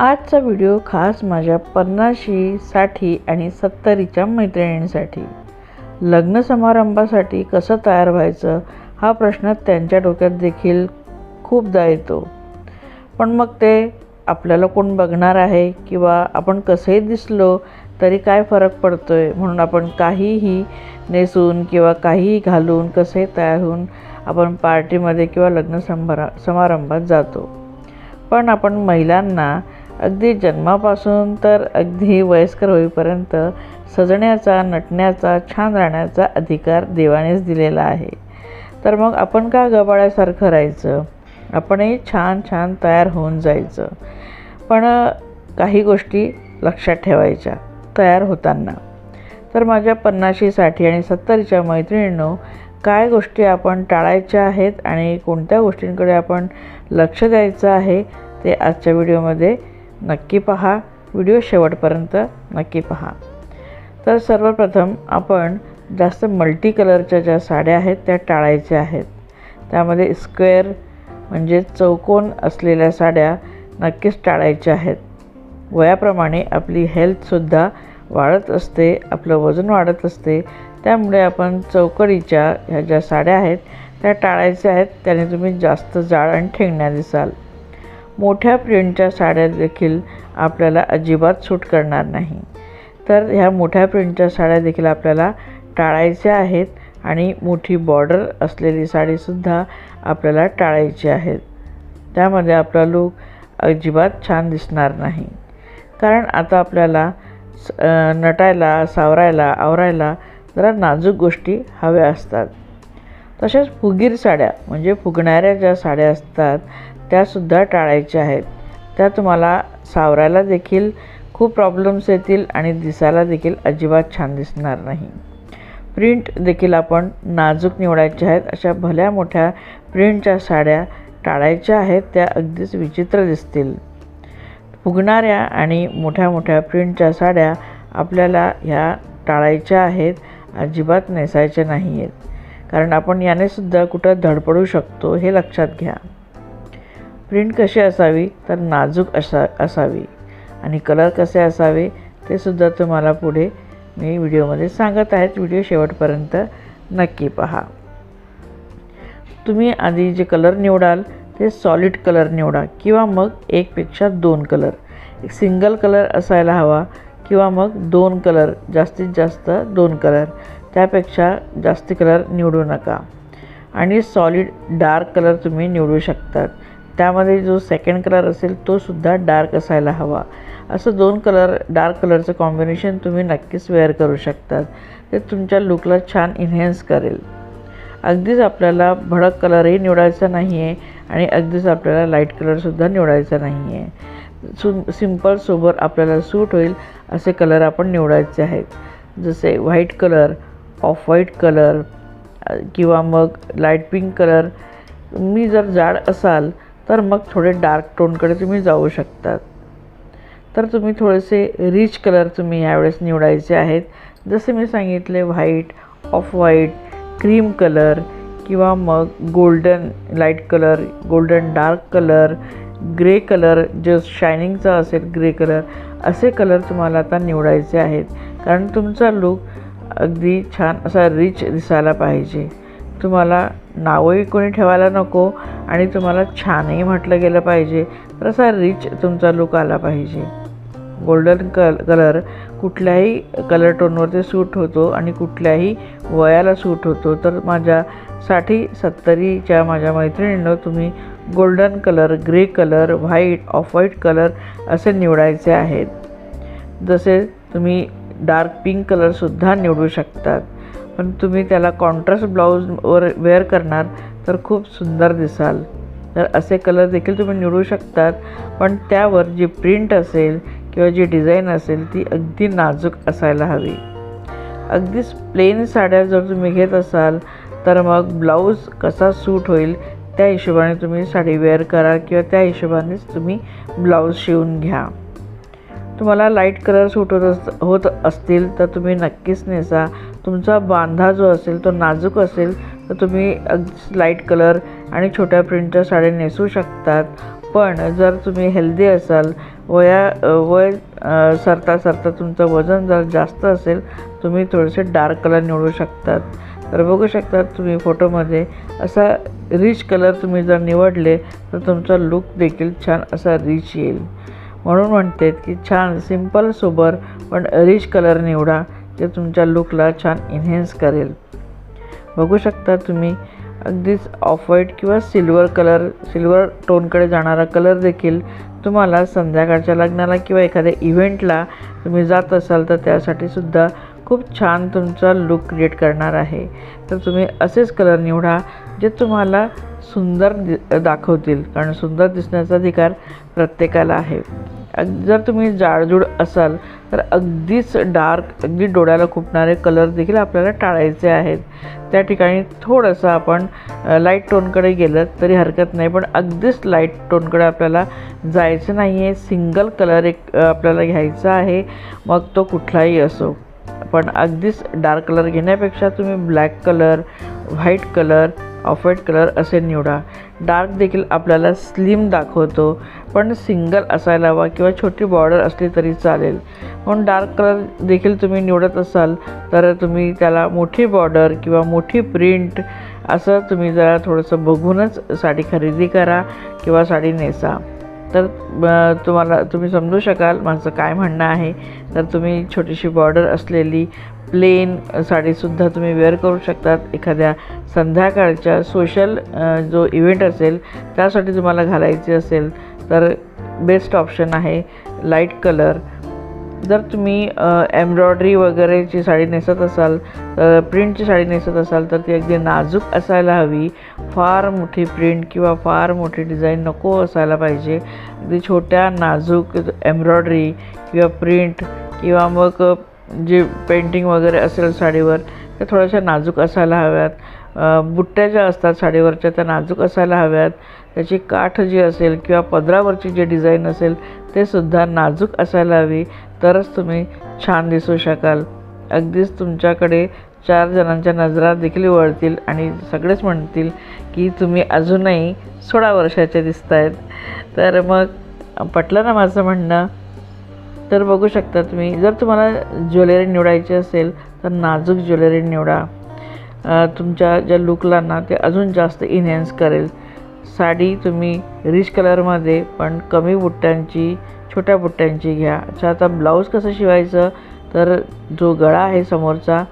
आजचा व्हिडिओ खास माझ्या पन्नाशीसाठी आणि सत्तरीच्या मैत्रिणींसाठी. लग्न समारंभासाठी कसं तयार व्हायचं हा प्रश्न त्यांच्या डोक्यात देखील खूपदा येतो. पण मग ते आपल्याला कोण बघणार आहे किंवा आपण कसेही दिसलो तरी काय फरक पडतो आहे म्हणून आपण काहीही नेसून किंवा काहीही घालून कसे तयार होऊन आपण पार्टीमध्ये किंवा लग्न संभरा समारंभात जातो. पण आपण महिलांना अगदी जन्मापासून तर अगदी वयस्कर होईपर्यंत सजण्याचा नटण्याचा छान राहण्याचा अधिकार देवानेच दिलेला आहे. तर मग आपण का गबाळ्यासारखं राहायचं? आपणही छान छान तयार होऊन जायचं. पण काही गोष्टी लक्षात ठेवायच्या तयार होताना. तर माझ्या पन्नाशी साठी आणि सत्तरीच्या मैत्रिणींनो काय गोष्टी आपण टाळायच्या आहेत आणि कोणत्या गोष्टींकडे आपण लक्ष द्यायचं आहे ते आजच्या व्हिडिओमध्ये नक्की पहा. व्हिडिओ शेवटपर्यंत नक्की पहा. तर सर्वप्रथम आपण जास्त मल्टी कलरच्या ज्या साड्या आहेत त्या टाळायच्या आहेत. त्यामध्ये स्क्वेअर म्हणजे चौकोन असलेल्या साड्या नक्कीच टाळायच्या आहेत. वयाप्रमाणे आपली हेल्थसुद्धा वाढत असते आपलं वजन वाढत असते. त्यामुळे आपण चौकडीच्या ह्या ज्या साड्या आहेत त्या टाळायच्या आहेत. त्याने तुम्ही जास्त जाड आणि ठेंगण्या दिसाल. मोठ्या प्रिंटच्या साड्या देखील आपल्याला अजिबात सूट करणार नाही. तर ह्या मोठ्या प्रिंटच्या साड्या देखील आपल्याला टाळायच्या आहेत आणि मोठी बॉर्डर असलेली साडीसुद्धा आपल्याला टाळायची आहेत त्यामध्ये आपला लूक अजिबात छान दिसणार नाही. कारण आता आपल्याला स नटायला सावरायला आवरायला जरा नाजूक गोष्टी हव्या असतात. तसेच फुगीर साड्या म्हणजे फुगणाऱ्या ज्या साड्या असतात त्यासुद्धा टाळायच्या आहेत. त्या तुम्हाला सावरायला देखील खूप प्रॉब्लेम्स येतील आणि दिसायला देखील अजिबात छान दिसणार नाही. प्रिंट देखील आपण नाजूक निवडायच्या आहेत. अशा भल्या मोठ्या प्रिंटच्या साड्या टाळायच्या आहेत. त्या अगदीच विचित्र दिसतील. फुगणाऱ्या आणि मोठ्या मोठ्या प्रिंटच्या साड्या आपल्याला ह्या टाळायच्या आहेत. अजिबात नेसायच्या नाही आहेत कारण आपण यानेसुद्धा कुठं धडपडू शकतो हे लक्षात घ्या. प्रिंट कशी असावी तर नाजूक असा असावी. आणि कलर कसे असावे ते सुद्धा तुम्हाला पुढे मी व्हिडिओमध्ये सांगत आहेत. व्हिडिओ शेवटपर्यंत नक्की पहा. तुम्ही आधी जे कलर निवडाल ते सॉलिड कलर निवडा किंवा मग एकपेक्षा दोन कलर. एक सिंगल कलर असायला हवा किंवा मग दोन कलर जास्तीत जास्त दोन कलर. त्यापेक्षा जास्त कलर निवडू नका. आणि सॉलिड डार्क कलर तुम्ही निवडू शकतात. त्यामध्ये जो सेकंड कलर असेल तो सुद्धा डार्क असायला हवा. असं दोन कलर डार्क कलरचं कॉम्बिनेशन तुम्ही नक्कीच वेअर करू शकतात. ते तुमच्या लुकला छान इन्हेन्स करेल. अगदीच आपल्याला भडक कलरही निवडायचा नाही आहे आणि अगदीच आपल्याला लाइट कलरसुद्धा निवडायचा नाही आहे सु सिंपल सोबर आपल्याला सूट होईल असे कलर आपण निवडायचे आहेत. जसे white colour off white colour किंवा मग लाइट पिंक कलर तुम्ही जर जाड असाल तर मग थोडे डार्क टोनकडे तुम्ही जाऊ शकतात. तर तुम्ही थोडेसे रिच कलर तुम्ही यावेळेस निवडायचे आहेत. जसे मी सांगितले white off white cream colour किंवा मग golden light colour golden dark colour grey colour जो शायनिंगचा असेल ग्रे कलर असे कलर तुम्हाला आता निवडायचे आहेत. कारण तुमचा लूक अगदी छान असा रिच दिसायला पाहिजे. तुम्हाला नावही कोणी ठेवायला नको आणि तुम्हाला छानही म्हटलं गेलं पाहिजे तर असा रिच तुमचा लुक आला पाहिजे. गोल्डन कल कलर कुठल्याही कलर टोनवरती सूट होतो आणि कुठल्याही वयाला सूट होतो. तर माझ्या साठी सत्तरीच्या माझ्या मैत्रिणींनो तुम्ही golden colour grey colour white off white colour असे निवडायचे आहेत. जसे तुम्ही डार्क पिंक कलरसुद्धा निवडू शकतात. पण तुम्ही त्याला कॉन्ट्रास्ट ब्लाऊजवर वेअर करणार तर खूप सुंदर दिसाल. तर असे कलर देखील तुम्ही निवडू शकतात. पण त्यावर जी प्रिंट असेल किंवा जी डिझाईन असेल ती अगदी नाजूक असायला हवी. अगदीच प्लेन साड्या जर तुम्ही घेत असाल तर मग ब्लाऊज कसा सूट होईल त्या हिशोबाने तुम्ही साडी वेअर करा किंवा त्या हिशोबानेच तुम्ही ब्लाऊज शिवून घ्या. तुम्हाला लाइट कलर सूट होत अस होत असतील तर तुम्ही नक्कीच नेसा. तुमचा बांधा जो असेल तो नाजूक असेल तर तुम्ही लाइट कलर आणि छोट्या प्रिंटच्या साड्या नेसू शकतात. पण जर तुम्ही हेल्दी असाल वया वय सरता सरता तुमचं वजन जर जास्त असेल तुम्ही थोडेसे डार्क कलर निवडू शकतात. तर बघू शकता तुम्ही फोटोमध्ये असा रिच कलर तुम्ही जर निवडले तर तुमचा लुक देखील छान असा रिच येईल. म्हणून म्हणते की छान सिंपल सोबर पण रिच कलर निवडा. ते तुमच्या लुकला छान इन्हेन्स करेल. बघू शकता तुम्ही अगदीच ऑफ व्हाईट किंवा सिल्वर कलर सिल्वर टोनकडे जाणारा कलर देखील तुम्हाला संध्याकाळच्या लग्नाला किंवा एखाद्या इव्हेंटला तुम्ही जात असाल तर त्यासाठी सुद्धा खूप छान तुमचा लुक क्रिएट करणार आहे. तर तुम्ही असेच कलर निवडा जे तुम्हाला सुंदर दि दाखवतील. कारण सुंदर दिसण्याचा अधिकार प्रत्येकाला आहे. जर तुम्ही जाडजूड असाल तर अगदीच डार्क अगदी डोळ्याला खुपणारे कलर देखील आपल्याला टाळायचे आहेत. त्या ठिकाणी थोडंसं आपण लाइट टोनकडे गेलं तरी हरकत नाही पण अगदीच लाइट टोनकडे आपल्याला जायचं नाही आहे सिंगल कलर एक आपल्याला घ्यायचा आहे. मग तो कुठलाही असो. पण अगदीच डार्क कलर घेण्यापेक्षा तुम्ही black colour white colour off white colour असे निवडा. डार्क देखील आपल्याला स्लिम दाखवतो. पण सिंगल असायला हवा किंवा छोटी बॉर्डर असली तरी चालेल. म्हणून डार्क कलर देखील तुम्ही निवडत असाल तर तुम्ही त्याला मोठी बॉर्डर किंवा मोठी प्रिंट असं तुम्ही जरा थोडंसं बघूनच साडी खरेदी करा किंवा साडी नेसा. तर तुम्हाला तुम्ही समजू शकाल माझं काय म्हणणं आहे. तर तुम्ही छोटीशी बॉर्डर असलेली प्लेन साडीसुद्धा तुम्ही वेअर करू शकतात. एखाद्या संध्याकाळच्या सोशल जो इव्हेंट असेल त्यासाठी तुम्हाला घालायची असेल तर बेस्ट ऑप्शन आहे लाइट कलर जर तुम्ही एम्ब्रॉयडरी वगैरेची साडी नेसत असाल तर प्रिंटची साडी नेसत असाल तर ती अगदी नाजूक असायला हवी. फार मोठी प्रिंट किंवा फार मोठी डिझाईन नको असायला पाहिजे. अगदी छोट्या नाजूक एम्ब्रॉयडरी किंवा प्रिंट किंवा मग जे पेंटिंग वगैरे असेल साडीवर त्या थोड्याशा नाजूक असायला हव्यात. बुट्ट्या ज्या असतात साडीवरच्या त्या नाजूक असायला हव्यात. त्याची काठ जी असेल किंवा पदरावरची जे डिझाईन असेल ते सुद्धा नाजूक असायला हवी. तरच तुम्ही छान दिसू शकाल. अगदीच तुमच्याकडे चार जणांच्या नजरा देखील वळतील आणि सगळेच म्हणतील की तुम्ही अजूनही सोळा वर्षाचे दिसत आहेत तर मग पटलं ना माझं म्हणणं? तर बघू शकता तुम्ही जर तुम्हाला ज्वेलरी निवडायची असेल तर नाजूक ज्वेलरी निवडा. तुमच्या ज्या लुकला ना ते अजून जास्त इन्हॅन्स करेल. साडी तुम्ही रिच कलरमध्ये पण कमी बुट्ट्यांची छोट्या बुट्ट्यांची घ्या. अच्छा आता ब्लाऊज कसं शिवायचं? तर जो गळा आहे समोरचा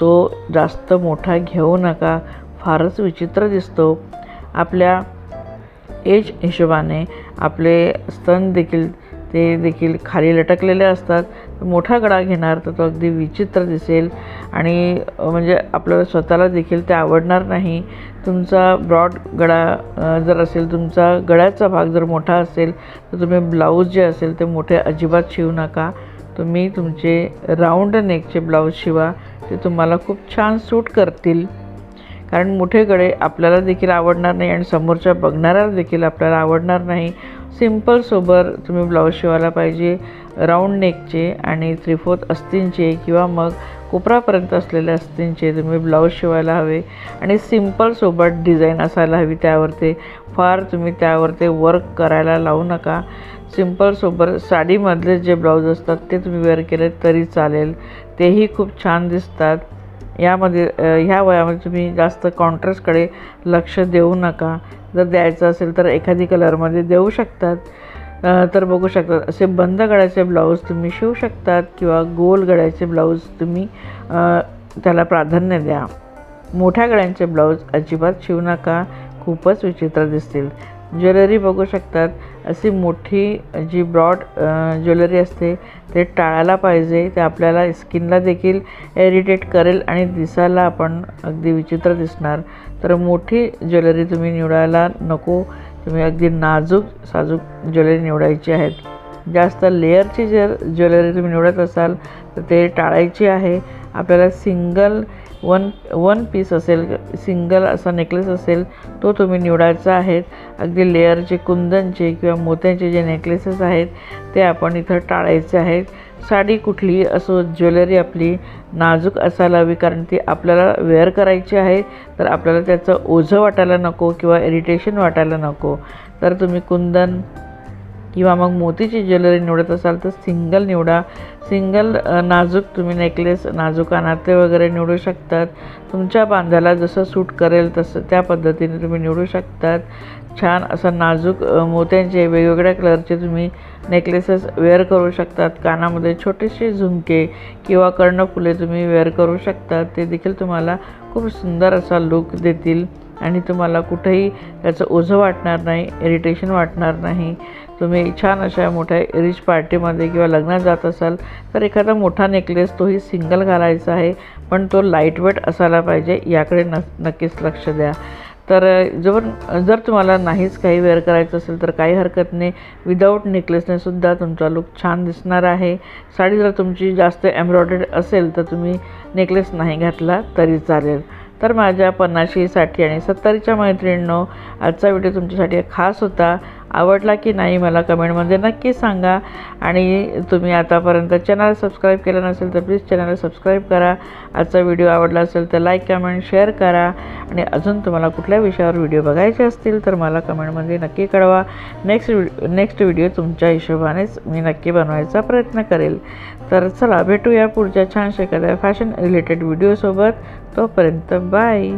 तो जास्त मोठा घेऊ नका. फारच विचित्र दिसतो. आपल्या एज हिशोबाने आपले स्तन देखील ते देखील खाली लटकलेले असतात. मोठा गळा घेणार तर तो अगदी विचित्र दिसेल. आणि म्हणजे आपल्याला स्वतःला देखील ते आवडणार नाही. तुमचा ब्रॉड गळा जर असेल तुमचा गळ्याचा भाग जर मोठा असेल तर तुम्ही ब्लाऊज जे असेल ते मोठे अजिबात शिवू नका. तुम्ही तुमचे राऊंड नेकचे ब्लाऊज शिवा. ते तुम्हाला खूप छान सूट करतील. कारण मोठे गळे आपल्याला देखील आवडणार नाही आणि समोरच्या बघणाऱ्याला देखील आपल्याला आवडणार नाही. सिंपल सोबर तुम्ही ब्लाऊज शिवायला पाहिजे. राऊंड नेकचे आणि थ्री फोर्थ अस्तींचे किंवा मग कोपरापर्यंत असलेल्या अस्तींचे तुम्ही ब्लाऊज शिवायला हवे. आणि सिंपल सोबत डिझाईन असायला हवी त्यावरती. फार तुम्ही त्यावरती वर्क करायला लावू नका. सिंपल सोबर साडीमधले जे ब्लाऊज असतात ते तुम्ही वेअर केले तरी चालेल. तेही खूप छान दिसतात. यामध्ये ह्या वयामध्ये तुम्ही जास्त कॉन्ट्रास्टकडे लक्ष देऊ नका. जर द्यायचं असेल तर एखादी कलरमध्ये देऊ शकतात. तर बघू शकतात असे बंद गळ्याचे ब्लाऊज तुम्ही शिवू शकतात किंवा गोल गळ्याचे ब्लाऊज तुम्ही त्याला प्राधान्य द्या. मोठ्या गळ्यांचे ब्लाऊज अजिबात शिवू नका. खूपच विचित्र दिसतील. ज्वेलरी बघू शकतात. अशी मोठी जी ब्रॉड ज्वेलरी असते ते टाळायला पाहिजे. ते आपल्याला स्किनला देखील इरिटेट करेल आणि दिसायला आपण अगदी विचित्र दिसणार. तर मोठी ज्वेलरी तुम्ही निवडायला नको. तुम्ही अगदी नाजूक साजूक ज्वेलरी निवडायची आहेत. जास्त लेअरची जर ज्वेलरी तुम्ही निवडत असाल तर ते टाळायची आहे. आपल्याला सिंगल वन वन पीस असेल सिंगल असा नेकलेस असेल तो तुम्ही निवडायचा आहे. अगदी लेअरचे कुंदनचे किंवा मोत्यांचे जे नेकलेसेस आहेत ते आपण इथं टाळायचे आहेत. साडी कुठली असो ज्वेलरी आपली नाजूक असायला हवी कारण ती आपल्याला वेअर करायची आहे. तर आपल्याला त्याचं ओझं वाटायला नको किंवा इरिटेशन वाटायला नको. तर तुम्ही कुंदन किंवा मग मोतीची ज्वेलरी निवडत असाल तर सिंगल निवडा. सिंगल नाजूक तुम्ही नेकलेस नाजूक अनारते वगैरे निवडू शकतात. तुमच्या बांध्याला जसं सूट करेल तसं त्या पद्धतीने तुम्ही निवडू शकतात. छान असं नाजूक मोत्यांचे वेगवेगळ्या कलरचे तुम्ही नेकलेसेस वेअर करू शकतात. कानामध्ये छोटेसे झुमके किंवा कर्णफुले तुम्ही वेअर करू शकतात. ते देखील तुम्हाला खूप सुंदर असा लुक देतील. आणि तुम्हाला कुठेही त्याचं ओझं वाटणार नाही इरिटेशन वाटणार नाही. तुम्ही छान अशा मोठ्या रिच पार्टीमध्ये किंवा लग्नात जात असाल तर एखादा मोठा नेकलेस तोही सिंगल घालायचा आहे पण तो लाइट वेट असायला पाहिजे याकडे न नक्कीच लक्ष द्या. तर जर जर तुम्हाला नाहीच काही वेअर करायचं असेल तर काही हरकत नाही. विदाऊट नेकलेसनेसुद्धा तुमचा लुक छान दिसणार आहे. साडी जर तुमची जास्त एम्ब्रॉयडर्ड असेल तर तुम्ही नेकलेस नाही घातला तरी चालेल. तर माझ्या पन्नाशी साठी आणि सत्तरीच्या मैत्रिणींनो आजचा व्हिडिओ तुमच्यासाठी खास होता. आवडला की नाही मला कमेंटमध्ये नक्की सांगा. आणि तुम्ही आतापर्यंत चॅनल सबस्क्राईब केलं नसेल तर प्लीज चॅनल सबस्क्राईब करा. आजचा व्हिडिओ आवडला असेल तर लाईक कमेंट शेअर करा. आणि अजून तुम्हाला कुठल्या विषयावर व्हिडिओ बघायचे असतील तर मला कमेंटमध्ये नक्की कळवा. नेक्स्ट नेक्स्ट व्हिडिओ तुमच्या हिशोबानेच मी नक्की बनवायचा प्रयत्न करेल. तर चला भेटूया पुढच्या छानशा एखाद्या फॅशन रिलेटेड व्हिडिओसोबत तोपर्यंत बाय